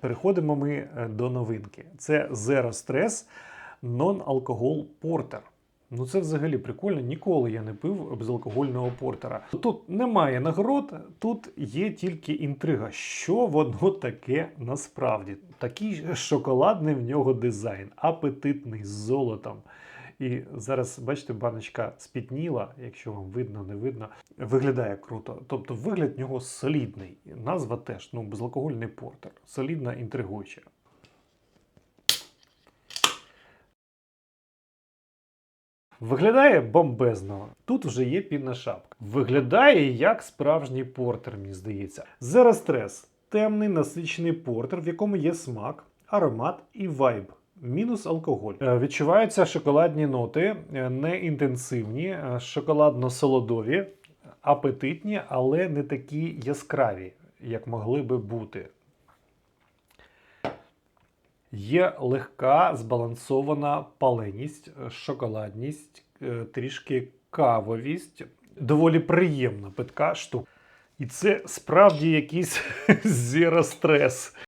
Переходимо ми е, до новинки. Це Zero Stress Non-Alcohol Porter. Ну це взагалі прикольно. Ніколи я не пив безалкогольного портера. Тут немає нагород, тут є тільки інтрига, що воно таке насправді. Такий шоколадний в нього дизайн, апетитний з золотом. І зараз, бачите, баночка спітніла, якщо вам видно, не видно. Виглядає круто. Тобто вигляд нього солідний. Назва теж ну, безалкогольний портер. Солідна, інтригуюча. Виглядає бомбезно. Тут вже є пінна шапка. Виглядає як справжній портер, мені здається. Зерастрес темний насичений портер, в якому є смак, аромат і вайб. Мінус алкоголь. Е, Відчуваються шоколадні ноти, е, не інтенсивні, е, шоколадно-солодові, апетитні, але не такі яскраві, як могли би бути. Є легка збалансована паленість, шоколадність, трішки кавовість, доволі приємна питка штука. І це справді якийсь зірострес.